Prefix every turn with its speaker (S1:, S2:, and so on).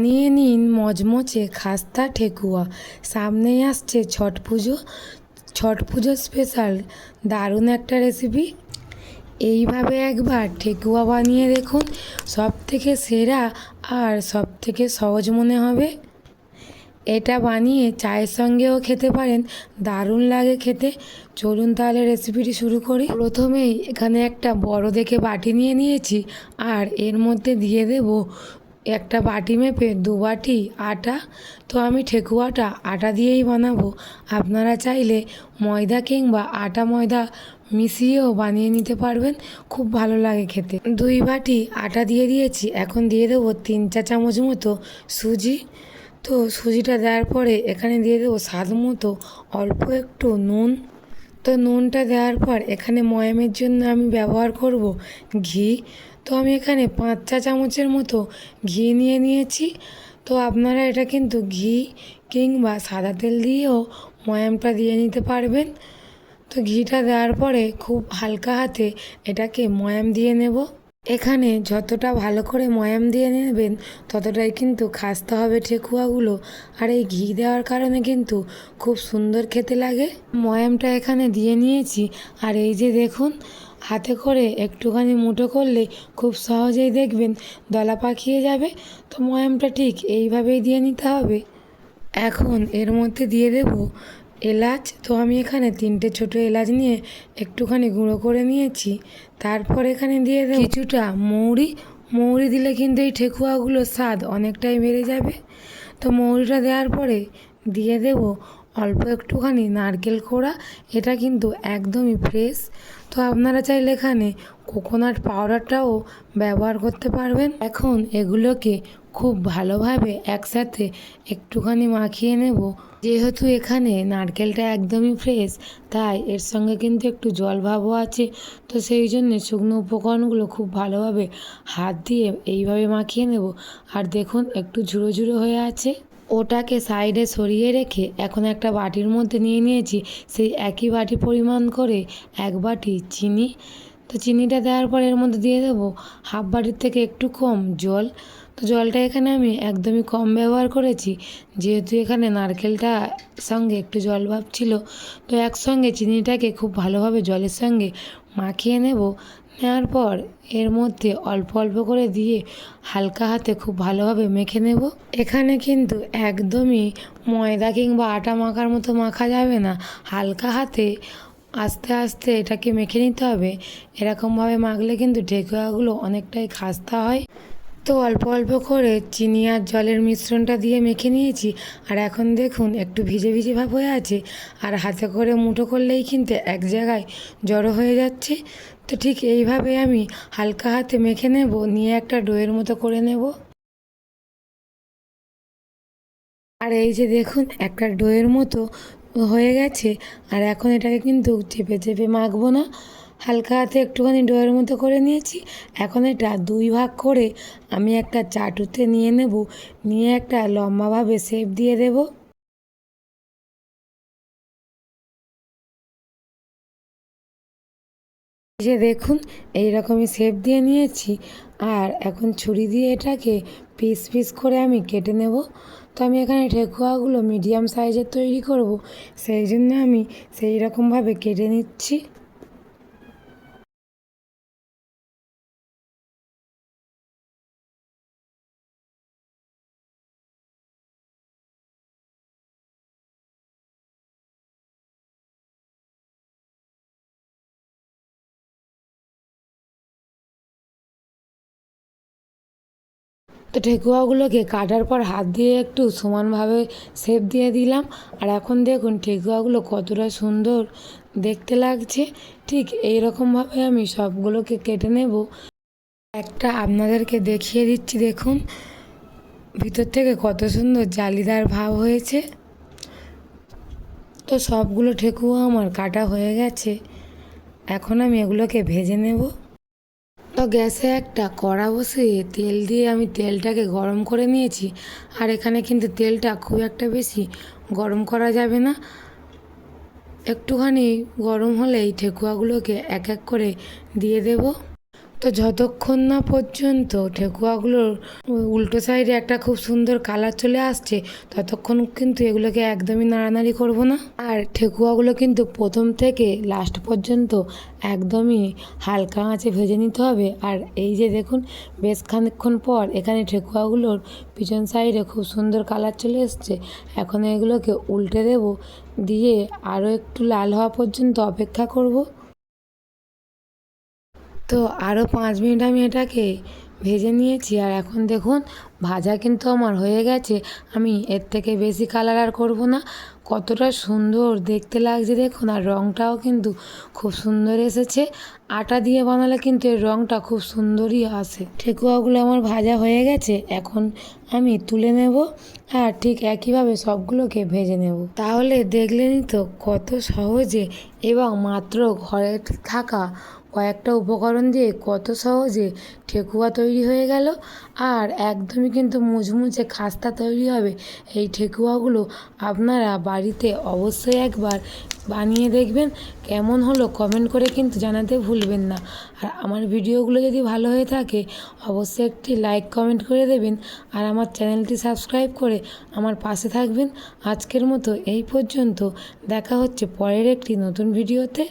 S1: বানিয়ে নিন, মজমচে খাস্তা ঠেকুয়া। সামনেই আসছে ছট পুজো ছট পুজো স্পেশাল দারুণ একটা রেসিপি এইভাবে একবার ঠেকুয়া বানিয়ে দেখুন সব থেকে সেরা আর সব থেকে সহজ মনে হবে। এটা বানিয়ে চায়ের সঙ্গেও খেতে পারেন, দারুণ লাগে খেতে। চলুন তাহলে রেসিপিটি শুরু করি। প্রথমেই এখানে একটা বড় দেখে বাটি নিয়ে নিয়েছি, আর এর মধ্যে দিয়ে দেব একটা বাটি মেপে দু বাটি আটা, তো আমি ঠেকুয়াটা আটা দিয়েই বানাবো। আপনারা চাইলে ময়দা কিংবা আটা ময়দা মিশিয়েও বানিয়ে নিতে পারবেন, খুব ভালো লাগে খেতে। দুই বাটি আটা দিয়ে দিয়েছি, এখন দিয়ে দেবো তিন চা চামচ মতো সুজি। তো সুজিটা দেওয়ার পরে এখানে দিয়ে দেবো স্বাদ মতো অল্প একটু নুন। তো নুনটা দেওয়ার পর এখানে ময়ামের জন্য আমি ব্যবহার করব ঘি। তো আমি এখানে পাঁচ চা চামচের মতো ঘি নিয়ে নিয়েছি। তো আপনারা এটা কিন্তু ঘি কিংবা সাদা তেল দিয়েও ময়ামটা দিয়ে নিতে পারবেন। তো ঘিটা দেওয়ার পরে খুব হালকা হাতে এটাকে ময়াম দিয়ে নেব। এখানে যতটা ভালো করে ময়াম দিয়ে নেবেন, ততটাই কিন্তু খাস্তে হবে ঠেকুয়াগুলো। আর এই ঘি দেওয়ার কারণে কিন্তু খুব সুন্দর খেতে লাগে। ময়ামটা এখানে দিয়ে নিয়েছি, আর এই যে দেখুন, হাতে করে একটুখানি মুঠো করলে খুব সহজেই দেখবেন দলা পাকিয়ে যাবে। তো ময়ামটা ঠিক এইভাবেই দিয়ে নিতে হবে। এখন এর মধ্যে দিয়ে দেব এলাচ তো আমি এখানে তিনটে ছোট এলাচ নিয়ে একটুখানি গুঁড়ো করে নিয়েছি। তারপর এখানে দিয়ে দেব কিছুটা মৌরি। মৌরি দিলে কিন্তু এই ঠেকুয়াগুলোর স্বাদ অনেকটাই বেড়ে যাবে। তো মৌরিটা দেওয়ার পরে দিয়ে দেব অল্প একটুখানি নারকেল কোড়া এটা কিন্তু একদমই ফ্রেশ তো আপনারা চাইলে এখানে কোকোনাট পাউডারটাও ব্যবহার করতে পারবেন। এখন এগুলোকে খুব ভালোভাবে একসাথে একটুখানি মাখিয়ে নেব। যেহেতু এখানে নারকেলটা একদমই ফ্রেশ তাই এর সঙ্গে কিন্তু একটু জল ভাবও আছে। তো সেই জন্যে শুকনো উপকরণগুলো খুব ভালোভাবে হাত দিয়ে এইভাবে মাখিয়ে নেব। আর দেখুন, একটু ঝুড়ো ঝুড়ো হয়ে আছে। ওটাকে সাইডে সরিয়ে রেখে এখন একটা বাটির মধ্যে নিয়ে নিয়েছি। সেই একই বাটি পরিমাণ করে এক বাটি চিনি। তো চিনিটা দেওয়ার পর এর মধ্যে দিয়ে দেবো হাফ বাটির থেকে একটু কম জল। তো জলটা এখানে আমি একদমই কম ব্যবহার করেছি। যেহেতু এখানে নারকেলটা সঙ্গে একটু জল ভাব ছিল, তো একসঙ্গে চিনিটাকে খুব ভালোভাবে জলের সঙ্গে মাখিয়ে নেব। নেওয়ার পর এর মধ্যে অল্প অল্প করে দিয়ে হালকা হাতে খুব ভালোভাবে মেখে নেব। এখানে কিন্তু একদমই ময়দা কিংবা আটা মাখার মতো মাখা যাবে না। হালকা হাতে আস্তে আস্তে এটাকে মেখে নিতে হবে। এরকমভাবে মাখলে কিন্তু ঠেকুয়াগুলো অনেকটাই খাস্তা হয়। তো অল্প অল্প করে চিনি আর জলের মিশ্রণটা দিয়ে মেখে নিয়েছি। আর এখন দেখুন, একটু ভিজে ভিজে ভাব হয়ে আছে। আর হাতে করে মুঠো করলেই কিন্তু এক জায়গায় জড়ো হয়ে যাচ্ছে। তো ঠিক এইভাবে আমি হালকা হাতে মেখে নেব, নিয়ে একটা ডোয়ের মতো করে নেব। আর এই যে দেখুন, একটা ডোয়ের মতো হয়ে গেছে। আর এখন এটাকে কিন্তু চেপে চেপে মাখবো না। হালকা হাতে একটুখানি ডোয়ের মতো করে নিয়েছি। এখন এটা দুই ভাগ করে আমি একটা চাটুতে নিয়ে নেব। নিয়ে একটা লম্বাভাবে শেপ দিয়ে দেব। এই যে দেখুন, এইরকমই শেপ দিয়ে নিয়েছি। আর এখন ছুরি দিয়ে এটাকে পিস পিস করে আমি কেটে নেব। তো আমি এখানে ঠেকুয়াগুলো মিডিয়াম সাইজের তৈরি করব। সেই জন্য আমি সেই রকমভাবে কেটে নিচ্ছি। তো ঠেকুয়াগুলোকে কাটার পর হাত দিয়ে একটু সমানভাবে শেপ দিয়ে দিলাম। আর এখন দেখুন ঠেকুয়াগুলো কতটা সুন্দর দেখতে লাগছে। ঠিক এই রকমভাবে আমি সবগুলোকে কেটে নেব। একটা আপনাদেরকে দেখিয়ে দিচ্ছি, দেখুন। ভিতর থেকে কত সুন্দর জালিদার ভাব হয়েছে। তো সবগুলো ঠেকুয়া আমার কাটা হয়ে গেছে। এখন আমি এগুলোকে ভেজে নেব। তো গ্যাসে একটা কড়া বসিয়ে তেল দিয়ে আমি তেলটাকে গরম করে নিয়েছি। আর এখানে কিন্তু তেলটা খুব একটা বেশি গরম করা যাবে না। একটুখানি গরম হলেই ঠেকুয়াগুলোকে এক এক করে দিয়ে দেব। তো যতক্ষণ না পর্যন্ত ঠেকুয়াগুলোর উল্টো সাইডে একটা খুব সুন্দর কালার চলে আসছে, ততক্ষণ কিন্তু এগুলোকে একদমই নাড়ানাড়ি করব না। আর ঠেকুয়াগুলো কিন্তু প্রথম থেকে লাস্ট পর্যন্ত একদমই হালকা আঁচে ভেজে নিতে হবে। আর এই যে দেখুন, বেশ খানিকক্ষণ পর এখানে ঠেকুয়াগুলোর পিছন সাইডে খুব সুন্দর কালার চলে এসছে। এখন এগুলোকে উল্টে দেব, দিয়ে আরও একটু লাল হওয়া পর্যন্ত অপেক্ষা করব। তো আরও পাঁচ মিনিট আমি এটাকে ভেজে নিয়েছি, আর এখন দেখুন ভাজা কিন্তু আমার হয়ে গেছে। আমি এর থেকে বেশি কালার আর করব না। কতটা সুন্দর দেখতে লাগছে দেখুন, আর রঙটাও কিন্তু খুব সুন্দর এসেছে। আটা দিয়ে বানালে কিন্তু এর রঙটা খুব সুন্দরই আসে। ঠেকুয়াগুলো আমার ভাজা হয়ে গেছে, এখন আমি তুলে নেব আর ঠিক একইভাবে সবগুলোকে ভেজে নেব। তাহলে দেখলেনই তো কত সহজে এবং মাত্র ঘরে থাকা কয়েকটা উপকরণ দিয়ে কত সহজে ঠেকুয়া তৈরি হয়ে গেল, আর একদমই কিন্তু মুচমুচে খাস্তা তৈরি হবে। এই ঠেকুয়াগুলো আপনারা বাড়িতে অবশ্যই একবার বানিয়ে দেখবেন। কেমন হলো কমেন্ট করে কিন্তু জানাতে ভুলবেন না। আর আমার ভিডিওগুলো যদি ভালো হয়ে থাকে, অবশ্যই একটি লাইক, কমেন্ট করে দেবেন। আর আমার চ্যানেলটি সাবস্ক্রাইব করে আমার পাশে থাকবেন। আজকের মতো এই পর্যন্ত। দেখা হচ্ছে পরের একটি নতুন ভিডিওতে।